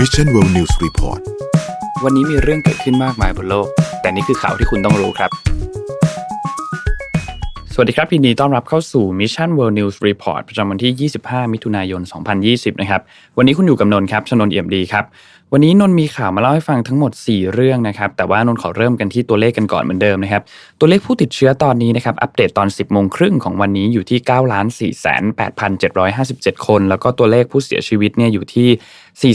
Mission World News Report วันนี้มีเรื่องเกิดขึ้นมากมายบนโลก แต่นี่คือข่าวที่คุณต้องรู้ครับ สวัสดีครับยินดีต้อนรับเข้าสู่ Mission World News Report ประจำวันที่ 25 มิถุนายน 2020 นะครับ วันนี้คุณอยู่กับนนท์ครับชนนท์เอี่ยมดีครับ วันนี้นนท์มีข่าวมาเล่าให้ฟังทั้งหมด 4 เรื่องนะครับ แต่ว่านนท์ขอเริ่มกันที่ตัวเลขกันก่อนเหมือนเดิมนะครับ ตัวเลขผู้ติดเชื้อตอนนี้นะครับอัปเดตตอน 10โมงครึ่งของวันนี้อยู่ที่9 4 8 7 5 7คน แล้วก็ตัวเลขผู้เสียชีวิตเนี่ยอยู่ที่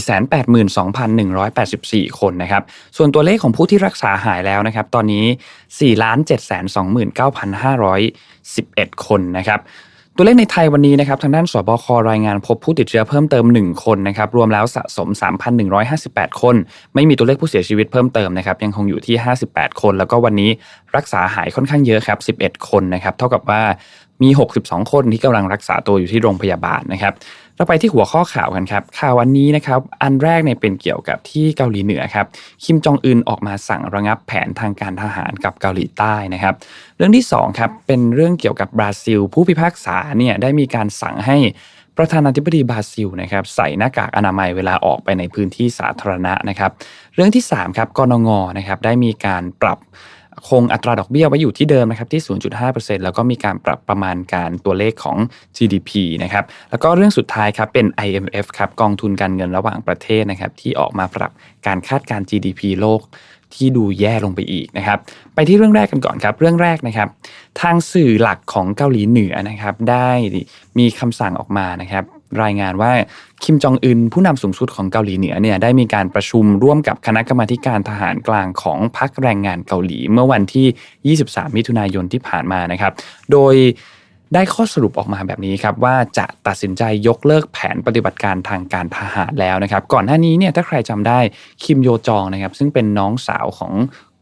482,184 คนนะครับ ส่วนตัวเลขของผู้ที่รักษาหายแล้วนะครับ ตอนนี้4,729,511 คนนะครับ ตัวเลขในไทยวันนี้นะครับทางด้านสบครายงานพบผู้ติดเชื้อเพิ่มเติม 1 คนนะครับรวมแล้วสะสม 3,158 คน ไม่มีตัวเลขผู้เสียชีวิตเพิ่มเติมนะครับยังคงอยู่ที่ 58 คน แล้วก็วันนี้รักษาหายค่อนข้างเยอะครับ 11 คนนะครับเท่ากับว่ามี 62 คนที่กำลังรักษาตัวอยู่ที่โรงพยาบาลนะครับ เราไปที่หัวข้อข่าวกันครับ ข่าววันนี้นะครับอันแรกเนี่ยเป็นเกี่ยวกับที่เกาหลีเหนือครับคิมจองอึนออกมาสั่งระงับแผนทางการทหารกับเกาหลีใต้นะครับ เรื่องที่2ครับเป็นเรื่องเกี่ยวกับบราซิล ผู้พิพากษาเนี่ยได้มีการสั่งให้ประธานาธิบดีบราซิลนะครับใส่หน้ากากอนามัยเวลาออกไปในพื้นที่สาธารณะนะครับ เรื่องที่3ครับกนงนะครับได้มีการปรับ คงอัตราดอกเบี้ยไว้อยู่ที่เดิมนะครับที่ 0.5%แล้วก็มีการปรับประมาณการตัวเลขของ GDP นะครับ แล้วก็เรื่องสุดท้ายครับเป็น IMF ครับกองทุนการเงินระหว่างประเทศนะครับที่ออกมาปรับการคาดการ GDP โลกที่ดูแย่ลงไปอีกนะครับ ไปที่เรื่องแรกกันก่อนครับ เรื่องแรกนะครับ ทางสื่อหลักของเกาหลีเหนือนะครับ ได้มีคำสั่งออกมานะครับ รายงานว่าคิมจองอึนผู้นำสูงสุดของเกาหลีเหนือเนี่ยได้มีการประชุมร่วมกับคณะกรรมาการทหารกลางของพรรคแรงงานเกาหลี เมื่อวันที่ 23 มิถุนายนที่ผ่านมานะครับ โดยได้ข้อสรุปออกมาแบบนี้ครับว่าจะตัดสินใจยกเลิกแผนปฏิบัติการทางการทหารแล้วนะครับ ก่อนหน้านี้เนี่ยถ้าใครจำได้คิมโยจองนะครับซึ่งเป็นน้องสาวของ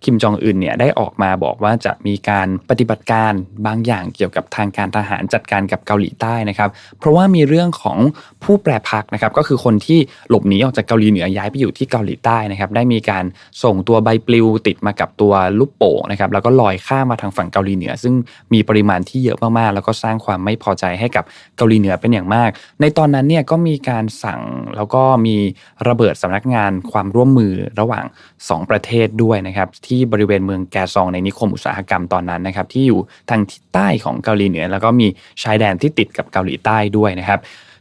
คิมจองอึนเนี่ยได้ออกมาบอกว่าจะมีการปฏิบัติการบางอย่างเกี่ยวกับทางการทหารจัดการกับเกาหลีใต้นะครับ เพราะว่ามีเรื่องของผู้แปรพักนะครับ ก็คือคนที่หลบหนีออกจากเกาหลีเหนือย้ายไปอยู่ที่เกาหลีใต้นะครับ ได้มีการส่งตัวใบปลิวติดมากับตัวลูกโป่งนะครับแล้วก็ลอยข้ามมาทางฝั่งเกาหลีเหนือ ซึ่งมีปริมาณที่เยอะมากๆแล้วก็สร้างความไม่พอใจให้กับเกาหลีเหนือเป็นอย่างมาก ในตอนนั้นเนี่ยก็มีการสั่งแล้วก็มีระเบิดสำนักงานความร่วมมือระหว่าง 2 ประเทศด้วยนะครับที่บริเวณเมืองแกซองในนิคมอุตสาหกรรมตอนนั้นนะครับที่อยู่ทางทิศใต้ของเกาหลีเหนือ แล้วก็มีชายแดนที่ติดกับเกาหลีใต้ด้วยนะครับ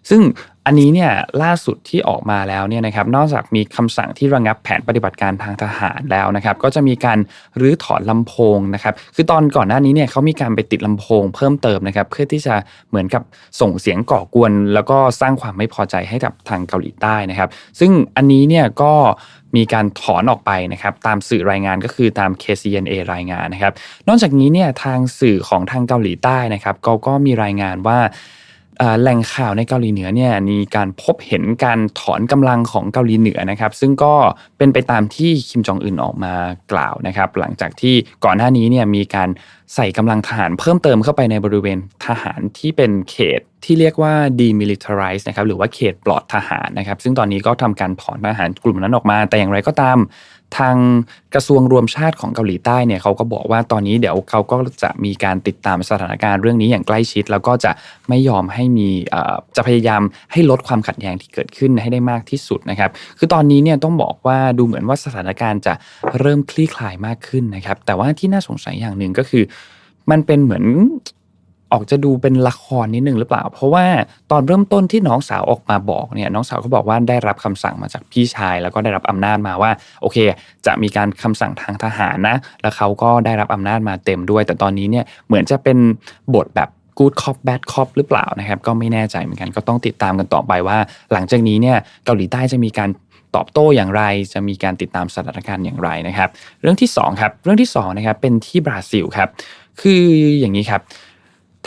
ซึ่ง อันนี้เนี่ยล่าสุดที่ออกมาแล้วเนี่ยนะครับนอกจากมีคำสั่งที่ระงับแผนปฏิบัติการทางทหารแล้วนะครับก็จะมีการรื้อถอนลำโพงนะครับคือตอนก่อนหน้านี้เนี่ยเขามีการไปติดลำโพงเพิ่มเติมนะครับเพื่อที่จะเหมือนกับส่งเสียงก่อกวน แล้วก็สร้างความไม่พอใจให้กับทางเกาหลีใต้นะครับซึ่งอันนี้เนี่ยก็มีการถอนออกไปนะครับตามสื่อรายงานก็คือตาม KCNA รายงานนะครับนอกจากนี้เนี่ยทางสื่อของทางเกาหลีใต้นะครับก็ก็มีรายงานว่า แหล่งข่าวในเกาหลีเหนือเนี่ยมีการพบเห็นการถอนกำลังของเกาหลีเหนือนะครับ ซึ่งก็เป็นไปตามที่คิมจองอึนออกมากล่าวนะครับ หลังจากที่ก่อนหน้านี้เนี่ยมีการใส่กำลังทหารเพิ่มเติมเข้าไปในบริเวณทหารที่เป็นเขตที่เรียกว่า demilitarize นะครับหรือว่าเขตปลอดทหารนะครับ ซึ่งตอนนี้ก็ทำการถอนทหารกลุ่มนั้นออกมา แต่อย่างไรก็ตาม ทางกระทรวงรวมชาติของเกาหลีใต้เนี่ยเขาก็บอกว่าตอนนี้เดี๋ยวเขาก็จะมีการติดตามสถานการณ์เรื่องนี้อย่างใกล้ชิด แล้วก็จะไม่ยอมให้มีจะพยายามให้ลดความขัดแย้งที่เกิดขึ้นให้ได้มากที่สุดนะครับ คือตอนนี้เนี่ยต้องบอกว่าดูเหมือนว่าสถานการณ์จะเริ่มคลี่คลายมากขึ้นนะครับ แต่ว่าที่น่าสงสัยอย่างหนึ่งก็คือ มันเป็นเหมือน ออกจะดูเป็นละครนิดนึงหรือเปล่า เพราะว่าตอนเริ่มต้นที่น้องสาวออกมาบอกเนี่ยน้องสาวเขาบอกว่าได้รับคำสั่งมาจากพี่ชาย แล้วก็ได้รับอำนาจมาว่าโอเค จะมีการคำสั่งทางทหารนะ แล้วเขาก็ได้รับอำนาจมาเต็มด้วย แต่ตอนนี้เนี่ยเหมือนจะเป็นบทแบบ good cop bad cop หรือเปล่านะครับก็ไม่แน่ใจเหมือนกันก็ต้องติดตามกันต่อไปว่า หลังจากนี้เนี่ยเกาหลีใต้จะมีการตอบโต้อย่างไร จะมีการติดตามสถานการณ์อย่างไรนะครับ เรื่องที่2ครับเรื่องที่2นะครับเป็นที่บราซิลครับคืออย่างนี้ครับ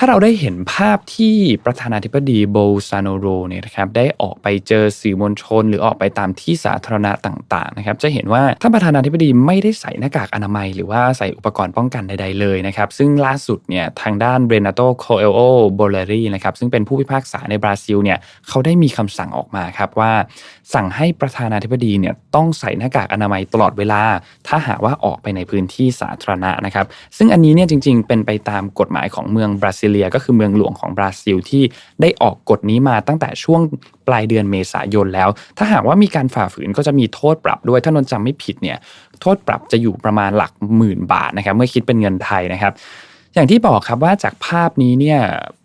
ถ้าเราได้เห็นภาพที่ประธานาธิบดีโบซานโรเนี่ยนะครับได้ออกไปเจอสื่อมวลชน หรือออกไปตามที่สาธารณะต่างๆนะครับจะเห็นว่าท่านประธานาธิบดีไม่ได้ใส่หน้ากากอนามัย หรือว่าใส่อุปกรณ์ป้องกันใดๆเลยนะครับซึ่งล่าสุดเนี่ยทางด้านเรนาโตโคเอโอโบเลรีนะครับซึ่งเป็นผู้พิพากษาในบราซิลเนี่ยเขาได้มีคำสั่งออกมาครับว่า สั่งให้ประธานาธิบดีเนี่ยต้องใส่หน้ากากอนามัยตลอดเวลา ถ้าหากว่าออกไปในพื้นที่สาธารณะนะครับซึ่งอันนี้เนี่ยจริง ๆ เป็นไปตามกฎหมายของเมืองบราซิเลีย ก็คือเมืองหลวงของบราซิลที่ได้ออกกฎนี้มาตั้งแต่ช่วงปลายเดือนเมษายนแล้ว ถ้าหากว่ามีการฝ่าฝืนก็จะมีโทษปรับด้วย ถ้านนจำไม่ผิดเนี่ย โทษปรับจะอยู่ประมาณหลักหมื่นบาทนะครับ เมื่อคิดเป็นเงินไทยนะครับ อย่างที่บอกครับว่าจากภาพนี้เนี่ย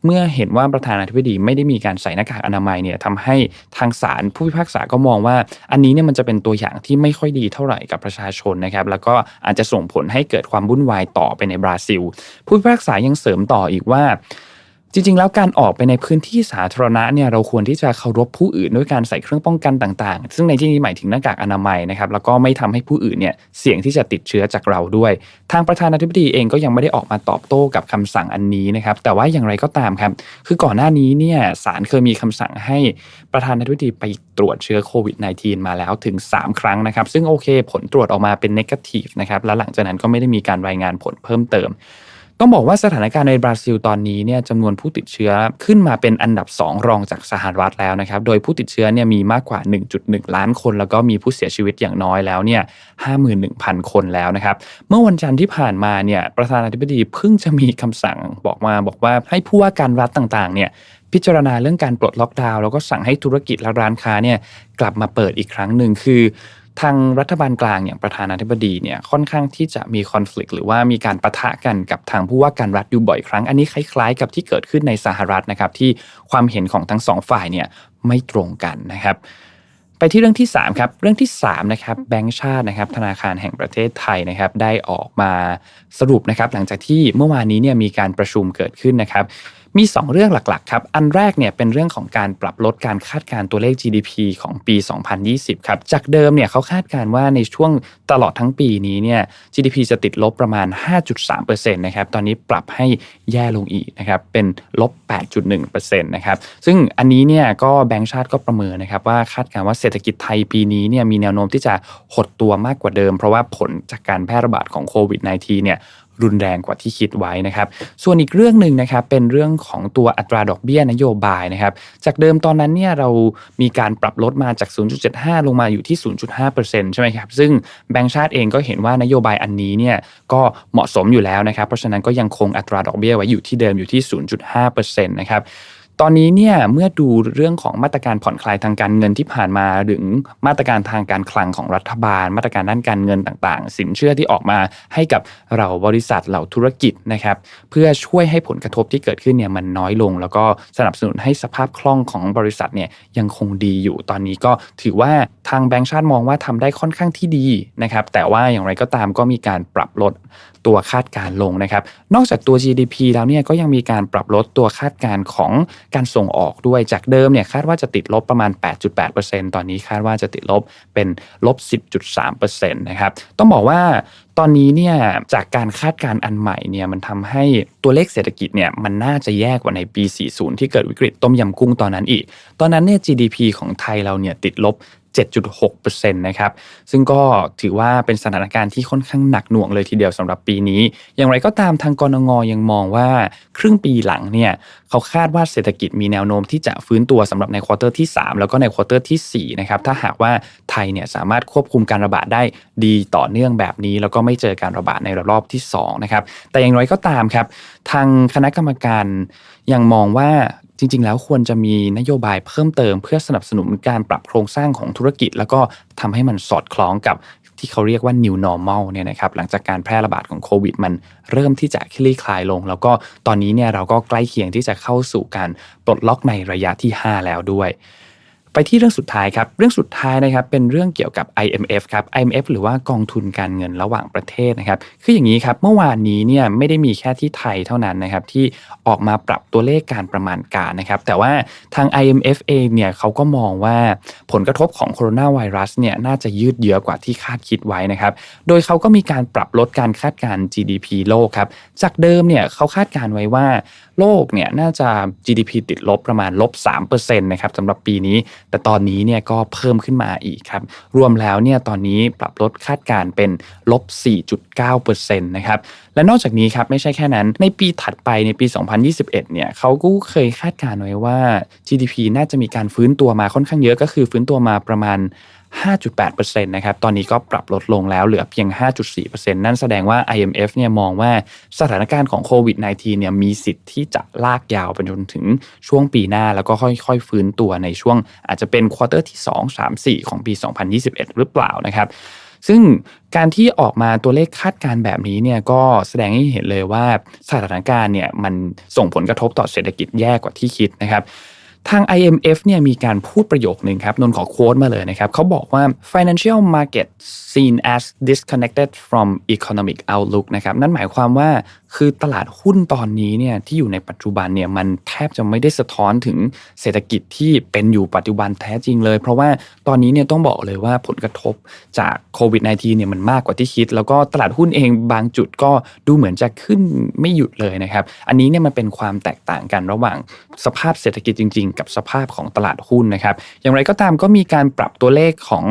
เมื่อเห็นว่าประธานาธิบดีไม่ได้มีการใส่หน้ากากอนามัยเนี่ยทำให้ทางศาลผู้พิพากษาก็มองว่า อันนี้เนี่ยมันจะเป็นตัวอย่างที่ไม่ค่อยดีเท่าไหร่กับประชาชนนะครับแล้วก็อาจจะส่งผลให้เกิดความวุ่นวายต่อไปในบราซิล ผู้พิพากษายังเสริมต่ออีกว่า จริง ๆ แล้วการออกไปในพื้นที่สาธารณะเนี่ยเราควรที่จะเคารพผู้อื่นด้วยการใส่เครื่องป้องกันต่างๆ ซึ่งในที่นี้หมายถึงหน้ากากอนามัยนะครับแล้วก็ไม่ทำให้ผู้อื่นเนี่ยเสี่ยงที่จะติดเชื้อจากเราด้วย ทางประธานาธิบดีเองก็ยังไม่ได้ออกมาตอบโต้กับคำสั่งอันนี้นะครับแต่ว่าอย่างไรก็ตามครับ คือก่อนหน้านี้เนี่ยศาลเคยมีคำสั่งให้ประธานาธิบดีไปตรวจเชื้อโควิด -19 มาแล้วถึง 3 ครั้งนะครับซึ่งโอเค ผลตรวจออกมาเป็นนกาทีฟนะครับแล้วหลังจากนั้นก็ไม่ได้มีการรายงานผลเพิ่มเติม ต้องบอกว่าสถานการณ์ในบราซิลตอนนี้เนี่ยจำนวนผู้ติดเชื้อขึ้นมาเป็นอันดับ 2 รองจากสหรัฐแล้วนะครับ โดยผู้ติดเชื้อเนี่ยมีมากกว่า 1.1 ล้านคน แล้วก็มีผู้เสียชีวิตอย่างน้อยแล้วเนี่ย51,000 คนแล้วนะครับ เมื่อวันจันทร์ที่ผ่านมาเนี่ยประธานาธิบดีเพิ่งจะมีคำสั่งบอกมาบอกว่าให้ผู้ว่าการรัฐต่างๆเนี่ยพิจารณาเรื่องการปลดล็อกดาวน์แล้วก็สั่งให้ธุรกิจและร้านค้าเนี่ยกลับมาเปิดอีกครั้งหนึ่งคือ ทางรัฐบาลกลางอย่างประธานาธิบดีเนี่ยค่อนข้างที่จะมีคอน FLICT หรือว่ามีการประทะกันกับทางผู้ว่าการรัฐอยู่บ่อยครั้ง อันนี้คล้ายๆ กับที่เกิดขึ้นในสหรัฐนะครับที่ความเห็นของทั้งสองฝ่ายเนี่ยไม่ตรงกันนะครับไปที่เรื่องที่3ครับเรื่องที่3นะครับแบงก์ชาตินะครับธนาคารแห่งประเทศไทยนะครับได้ออกมาสรุปนะครับหลังจากที่เมื่อวานนี้เนี่ยมีการประชุมเกิดขึ้นนะครับ มี 2 เรื่องหลักๆครับ อันแรกเนี่ยเป็นเรื่องของการปรับลดการคาดการตัวเลข GDP ของปี 2020 ครับ จากเดิมเนี่ยเขาคาดการว่าในช่วงตลอดทั้งปีนี้เนี่ย GDP จะติดลบประมาณ 5.3%นะครับ ตอนนี้ปรับให้แย่ลงอีกนะครับ เป็นลบ 8.1%นะครับ ซึ่งอันนี้เนี่ยก็แบงก์ชาติก็ประเมินนะครับว่าคาดการว่าเศรษฐกิจไทยปีนี้เนี่ยมีแนวโน้มที่จะหดตัวมากกว่าเดิม เพราะว่าผลจากการแพร่ระบาดของโควิด -19 เนี่ย รุนแรงกว่าที่คิดไว้นะครับ ส่วนอีกเรื่องหนึ่งนะครับเป็นเรื่องของตัวอัตราดอกเบี้ยนโยบายนะครับ จากเดิมตอนนั้นเนี่ยเรามีการปรับลดมาจาก 0.75 ลงมาอยู่ที่ 0.5%ใช่ไหมครับ ซึ่งแบงก์ชาติเองก็เห็นว่านโยบายอันนี้เนี่ยก็เหมาะสมอยู่แล้วนะครับ เพราะฉะนั้นก็ยังคงอัตราดอกเบี้ยไว้อยู่ที่เดิมอยู่ที่ 0.5%นะครับ ตอนนี้เนี่ยเมื่อดูเรื่องของมาตรการผ่อนคลายทางการเงินที่ผ่านมาหรือมาตรการทางการคลังของรัฐบาล มาตรการด้านการเงินต่างๆ สินเชื่อที่ออกมาให้กับเราบริษัทเหล่าธุรกิจนะครับเพื่อช่วยให้ผลกระทบที่เกิดขึ้นเนี่ยมันน้อยลง แล้วก็สนับสนุนให้สภาพคล่องของบริษัทเนี่ยยังคงดีอยู่ตอนนี้ก็ถือว่าทางแบงก์ชาติมองว่าทำได้ค่อนข้างที่ดีนะครับแต่ว่าอย่างไรก็ตามก็มีการปรับลดตัวคาดการลงนะครับนอกจากตัว GDP แล้วเนี่ยก็ยังมีการปรับลดตัวคาดการของ การส่งออกด้วยจากเดิมเนี่ยคาดว่าจะติดลบประมาณ 8.8%ตอนนี้คาดว่าจะติดลบเป็นลบ 10.3%นะครับต้องบอกว่าตอนนี้เนี่ยจากการคาดการณ์อันใหม่เนี่ยมันทำให้ตัวเลขเศรษฐกิจเนี่ยมันน่าจะแย่กว่าในปี 40 ที่เกิดวิกฤตต้มยำกุ้งตอนนั้นอีก ตอนนั้นเนี่ย GDP ของไทยเราเนี่ยติดลบ 7.6%นะครับ ซึ่งก็ถือว่าเป็นสถานการณ์ที่ค่อนข้างหนักหน่วงเลยทีเดียวสำหรับปีนี้ อย่างไรก็ตามทางกรงงยังมองว่าครึ่งปีหลังเนี่ยเขาคาดว่าเศรษฐกิจมีแนวโน้มที่จะฟื้นตัวสำหรับในควอเตอร์ที่ 3 แล้วก็ในควอเตอร์ที่4นะครับถ้าหากว่าไทยเนี่ยสามารถควบคุมการระบาดได้ดีต่อเนื่องแบบนี้ แล้วก็ไม่เจอการระบาดในระลอกที่2นะครับแต่อย่างไรก็ตามครับทางคณะกรรมการยังมองว่า จริง ๆ แล้วควรจะมีนโยบายเพิ่มเติม เพื่อสนับสนุนการปรับโครงสร้างของธุรกิจ แล้วก็ทำให้มันสอดคล้องกับที่เขาเรียกว่า new normal เนี่ยนะครับหลังจากการแพร่ระบาดของโควิด มันเริ่มที่จะคลี่คลายลง แล้วก็ตอนนี้เนี่ยเราก็ใกล้เคียงที่จะเข้าสู่การปลดล็อกในระยะที่ 5 แล้วด้วย ไปที่เรื่องสุดท้ายครับเรื่องสุดท้ายนะครับเป็นเรื่องเกี่ยวกับ IMF ครับ IMF หรือว่ากองทุนการเงินระหว่างประเทศนะครับคืออย่างนี้ครับเมื่อวานนี้เนี่ยไม่ได้มีแค่ที่ไทยเท่านั้นนะครับที่ออกมาปรับตัวเลขการประมาณการนะครับแต่ว่าทาง IMF เองเนี่ยเขาก็มองว่าผลกระทบของโคโรนาไวรัสเนี่ยน่าจะยืดเยื้อกว่าที่คาดคิดไว้นะครับโดยเขาก็มีการปรับลดการคาดการ GDP โลกครับจากเดิมเนี่ยเขาคาดการไว้ว่าโลกเนี่ยน่าจะ GDP ติดลบประมาณลบ3%นะครับสำหรับปีนี้ แต่ตอนนี้เนี่ยก็เพิ่มขึ้นมาอีกครับ รวมแล้วเนี่ยตอนนี้ปรับลดคาดการเป็นลบ 4.9%นะครับ และนอกจากนี้ครับไม่ใช่แค่นั้น ในปีถัดไปในปี 2021 เนี่ยเขาก็เคยคาดการไว้ว่า GDP น่าจะมีการฟื้นตัวมาค่อนข้างเยอะก็คือฟื้นตัวมาประมาณ 5.8%นะครับ ตอนนี้ก็ปรับลดลงแล้วเหลือเพียง 5.4%นั่นแสดงว่า IMF เนี่ยมองว่าสถานการณ์ของโควิด -19 เนี่ยมีสิทธิ์ที่จะลากยาวไปจนถึงช่วงปีหน้า แล้วก็ค่อยๆ ฟื้นตัวในช่วง อาจจะเป็นควอเตอร์ที่ 2 3 4 ของปี 2021 หรือเปล่านะครับ ซึ่งการที่ออกมาตัวเลขคาดการณ์แบบนี้เนี่ยก็แสดงให้เห็นเลยว่าสถานการณ์เนี่ยมันส่งผลกระทบต่อเศรษฐกิจแย่กว่าที่คิดนะครับ ทาง IMF เนี่ยมีการพูดประโยคหนึ่งครับนนขอโค้ดมาเลยนะครับเขาบอกว่า financial market seen as disconnected from economic outlook นะครับนั่นหมายความว่าคือตลาดหุ้นตอนนี้เนี่ยที่อยู่ในปัจจุบันเนี่ยมันแทบจะไม่ได้สะท้อนถึงเศรษฐกิจที่เป็นอยู่ปัจจุบันแท้จริงเลย เพราะว่าตอนนี้เนี่ยต้องบอกเลยว่าผลกระทบจากโควิด -19 เนี่ยมันมากกว่าที่คิด แล้วก็ตลาดหุ้นเองบางจุดก็ดูเหมือนจะขึ้นไม่หยุดเลยนะครับ อันนี้เนี่ยมันเป็นความแตกต่างกันระหว่างสภาพเศรษฐกิจจริงๆกับสภาพของตลาดหุ้นนะครับ อย่างไรก็ตามก็มีการปรับตัวเลขของ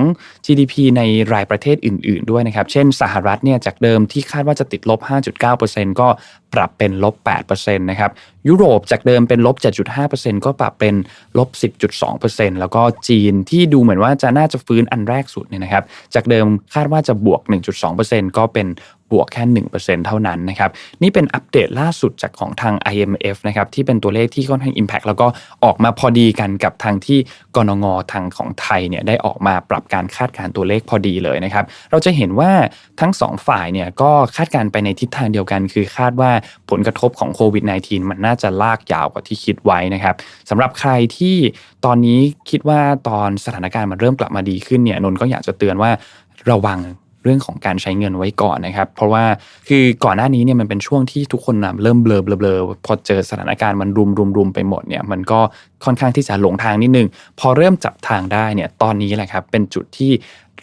GDP ในรายประเทศอื่น ๆด้วยนะครับ เช่นสหรัฐเนี่ยจากเดิมที่คาดว่าจะติดลบ 5.9%ก็ปรับเป็นลบ 8%นะครับยุโรปจากเดิมเป็นลบ 7.5%ก็ปรับเป็นลบ 10.2%แล้วก็จีนที่ดูเหมือนว่าจะน่าจะฟื้นอันแรกสุดเนี่ยนะครับ จากเดิมคาดว่าจะบวก 1.2%ก็เป็น บวกแค่ 1%เท่านั้นนะครับนี่เป็นอัปเดตล่าสุดจากของทาง IMF นะครับที่เป็นตัวเลขที่ค่อนข้าง Impact แล้วก็ออกมาพอดีกันกับทางที่กนงทางของไทยเนี่ยได้ออกมาปรับการคาดการณ์ตัวเลขพอดีเลยนะครับเราจะเห็นว่าทั้งสองฝ่ายเนี่ยก็คาดการณ์ไปในทิศทางเดียวกัน คือคาดว่าผลกระทบของโควิด -19 มันน่าจะลากยาวกว่าที่คิดไว้นะครับสำหรับใครที่ตอนนี้คิดว่าตอนสถานการณ์มันเริ่มกลับมาดีขึ้นเนี่ยนนท์ก็อยากจะเตือนว่าระวัง เรื่องของการใช้เงินไว้ก่อนนะครับ เพราะว่าคือก่อนหน้านี้เนี่ยมันเป็นช่วงที่ทุกคนเริ่มเบลอเบลอพอเจอสถานการณ์มันรุมรุมรุมไปหมดเนี่ยมันก็ค่อนข้างที่จะหลงทางนิดนึง พอเริ่มจับทางได้เนี่ยตอนนี้แหละครับเป็นจุดที่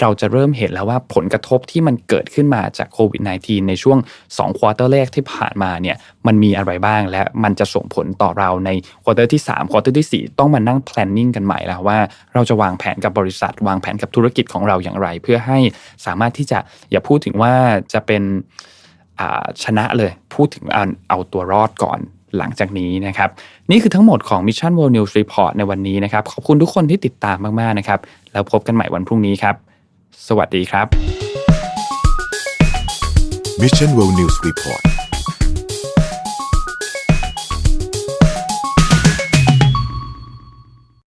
เราจะเริ่มเห็นแล้วว่าผลกระทบที่มันเกิดขึ้นมาจากโควิด -19 ในช่วง2ควอเตอร์แรกที่ผ่านมาเนี่ยมันมีอะไรบ้างและมันจะส่งผลต่อเราในควอเตอร์ที่3ควอเตอร์ที่ 4 ต้องมานั่ง planning กันใหม่แล้วว่า เราจะวางแผนกับบริษัท วางแผนกับธุรกิจของเราอย่างไร เพื่อให้สามารถที่จะอย่าพูดถึงว่าจะเป็นชนะเลยพูดถึงเอาเอาตัวรอดก่อนหลังจากนี้นะครับ นี่คือทั้งหมดของ Mission World News Report ในวันนี้นะครับ ขอบคุณทุกคนที่ติดตามมาก ๆ นะครับ แล้วพบกันใหม่วันพรุ่งนี้ครับ สวัสดีครับ Mission World News Report